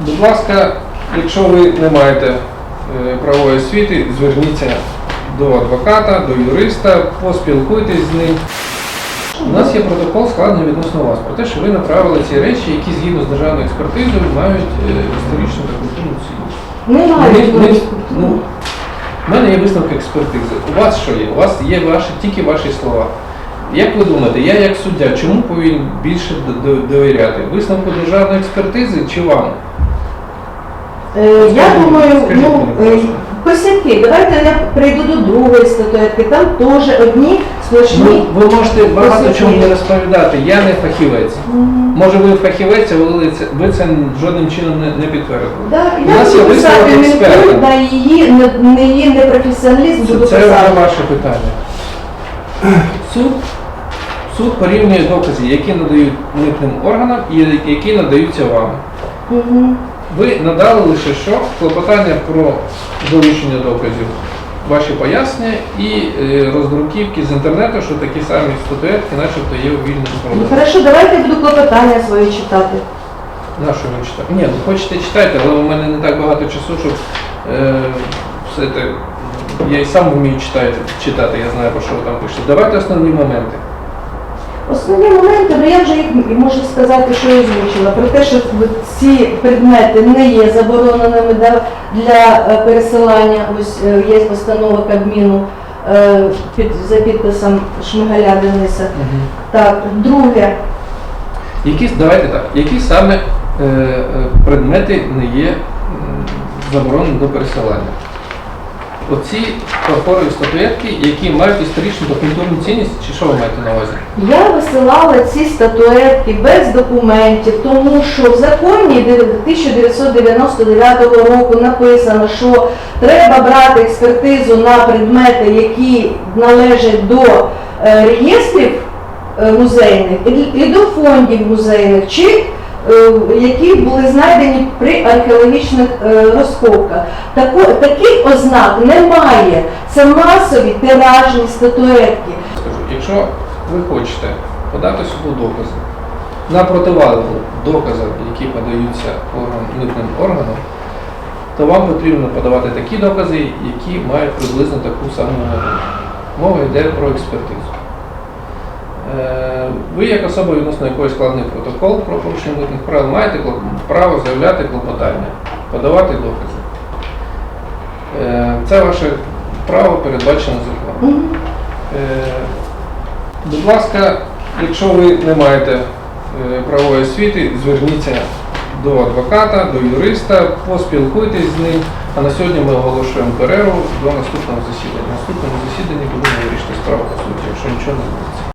Будь ласка, якщо ви не маєте е, правової освіти, зверніться до адвоката, до юриста, поспілкуйтесь з ним. У нас є протокол складений відносно вас про те, що ви направили ці речі, які згідно з державною експертизою мають е, історичну та культурну цінність. Ми- ну, У мене є висновки експертизи. У вас що є? У вас є ваші, тільки ваші слова. Як ви думаєте, я як суддя, чому повинен більше довіряти? Висновку державної експертизи чи вам? Е, Я думаю, ну е, косяки. Давайте я прийду до другої статуетки. Там теж одні сплошні. Ну, ви можете багато Косяки. чого мені розповідати. Я не фахівець. Може, ви фахівець, але ви це, ви це жодним чином не, не підтвердили. Да, У я нас є буду писати висновок експерта. її не, не її непрофесіоналізм Це, буду це вже писати. ваше питання. Суд, суд порівнює докази, які надають митним органам і які надаються вам. Мгм. Ви надали лише що? Клопотання про залучення доказів, ваші пояснення і е, роздруківки з інтернету, що такі самі статуетки, начебто є у вільному Ну, продажі. хорошо, давайте я буду клопотання своє читати. На що ви читаєте? Ні, ну хочете читайте, але у мене не так багато часу, щоб е, все це. Я і сам вмію читати, читати, я знаю, про що ви там пишете. Давайте основні моменти. Основні моменти, ну я вже їх можу сказати, що я озвучила, про те, що ці предмети не є забороненими для, е, пересилання. Ось е, є постанова Кабміну е, під, за підписом Шмигаля Дениса. Так, друге, Які, давайте так, які саме е, предмети не є заборонені до пересилання? Оці фарфорові статуетки, які мають історичну та цінність, чи що ви маєте на увазі? я висилала ці статуетки без документів, тому що в законі 1999 року написано, що треба брати експертизу на предмети, які належать до е, реєстрів е, музейних і- до фондів музейних, чи які були знайдені при археологічних е, розкопках. Тако, таких ознак немає. Це масові тиражні статуетки. Скажу, якщо ви хочете подати суду докази на противагу доказам, які подаються орган, митним органам, то вам потрібно подавати такі докази, які мають приблизно таку саму вагу. Мова йде про експертизу. Е, Ви, як особа, відносно якої складний протокол про порушення митних правил, маєте право заявляти клопотання, подавати докази. Е, Це ваше право передбачено законом. Е, Будь ласка, якщо ви не маєте правової освіти, зверніться до адвоката, до юриста, поспілкуйтесь з ним. А на сьогодні ми оголошуємо перерву до наступного засідання. На наступному засіданні будемо вирішити справу по суті, якщо нічого не зміниться.